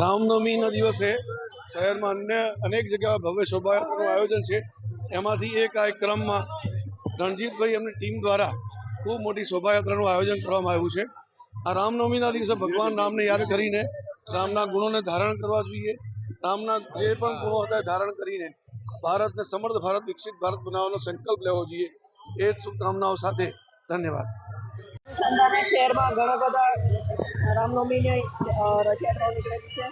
રામનવમીના દિવસે શહેરમાં અન્ય અનેક જગ્યાએ ભવ્ય શોભાયાત્રાનું આયોજન છે. એમાંથી એક આ ક્રમમાં રણજીતભાઈ એમની ટીમ દ્વારા ખૂબ મોટી શોભાયાત્રાનું આયોજન કરવામાં આવ્યું છે. આ રામનવમીના દિવસે ભગવાન રામને યાદ કરીને રામના ગુણોને ધારણ કરવા જોઈએ. રામના જે પણ ગુણો હતા ધારણ કરીને ભારતને સમર્થ ભારત વિકસિત ભારત બનાવવાનો સંકલ્પ લેવો જોઈએ. એ જ શુભકામનાઓ સાથે ધન્યવાદ. સંધાને શહેરમાં ઘણા બધા રામનવમીની રથયાત્રાઓ નીકળેલી છે.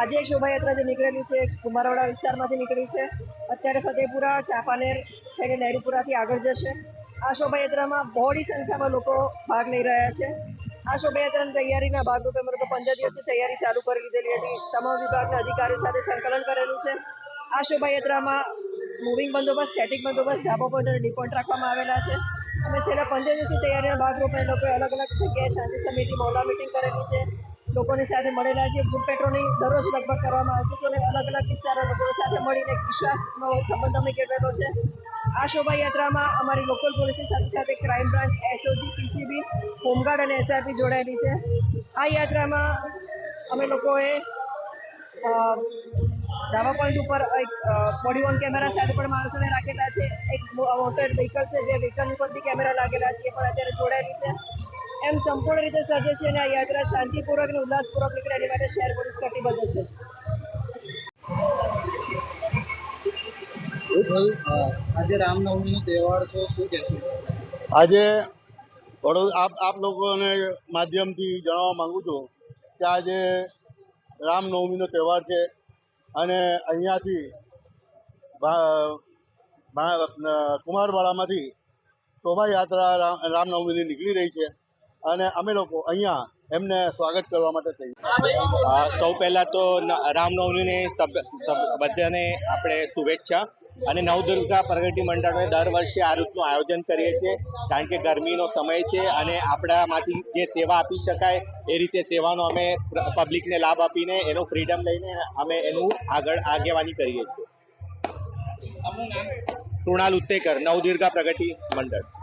આજે એક શોભાયાત્રા જે નીકળેલી છે કુંભારવાડા વિસ્તારમાંથી નીકળી છે. અત્યારે ફતેપુરા, ચાંપાનેર થઈને નહેરુપુરાથી આગળ જશે. આ શોભાયાત્રામાં બહોળી સંખ્યામાં લોકો ભાગ લઈ રહ્યા છે. આ શોભાયાત્રાની તૈયારીના ભાગરૂપે અમે લોકો પંદર દિવસની તૈયારી ચાલુ કરી દીધેલી હતી. તમામ વિભાગના અધિકારીઓ સાથે સંકલન કરેલું છે. આ શોભાયાત્રામાં મૂવિંગ બંદોબસ્ત સ્ટેટિક બંદોબસ્ત, ધાબો અને ડી રાખવામાં આવેલા છે. અમે છેલ્લા પંદર દિવસની તૈયારીના ભાગરૂપે લોકોએ અલગ અલગ જગ્યાએ શાંતિ સમિતિ મહોલ્લા મિટિંગ કરેલી છે. લોકોની સાથે મળેલા છે. ફૂડ પેટ્રોલિંગ દરરોજ લગભગ કરવામાં આવતું હતું અને અલગ અલગ વિસ્તારના લોકો સાથે મળીને વિશ્વાસનો સંબંધ અમે કેળવેલો છે. આ શોભાયાત્રામાં અમારી લોકલ પોલીસની સાથે સાથે crime branch SOG PCB home guard અને એસઆરપી જોડાયેલી છે. આ યાત્રામાં અમે લોકોએ ધાબા પોઈન્ટ ઉપર એક બોડી ઓન કેમેરા સાથે પણ માણસોને રાખેલા છે. એક મોટર વ્હીકલ છે જે વ્હીકલ ઉપર બી કેમેરા લાગેલા છે. એ પણ અત્યારે જોડાયેલી છે. એમ સંપૂર્ણ રીતે સજ્જ છે અને આ યાત્રા શાંતિપૂર્વક અને ઉલ્લાસપૂર્વક નીકળે એની માટે શહેર પોલીસ કટિબદ્ધ છે. આજે રામનવમીનો તહેવાર છે. શું કહેશો? આજે વડોદ આપ આપ લોકોને માધ્યમથી જણાવવા માગું છું કે આજે રામનવમીનો તહેવાર છે. અને અહીંયાથી કુમારવાડામાંથી શોભાયાત્રા રામ રામનવમીની નીકળી રહી છે. અને અમે લોકો અહીંયા એમને સ્વાગત કરવા માટે થઈ સૌ પહેલા તો રામનવમીની બધાને આપણે શુભેચ્છા. અને નવદુર્ગા પ્રગતિ મંડળે દર વર્ષે આ રીતનું આયોજન કરીએ છીએ. કારણ કે ગરમીનો સમય છે અને આપણામાંથી જે સેવા આપી શકાય એ રીતે સેવાનો અમે પબ્લિકને લાભ આપીને એનો ફ્રીડમ લઈને અમે એનું આગળ આગેવાની કરીએ છીએ. કૃણાલ ઉત્તેકર નવદુર્ગા પ્રગતિ મંડળ.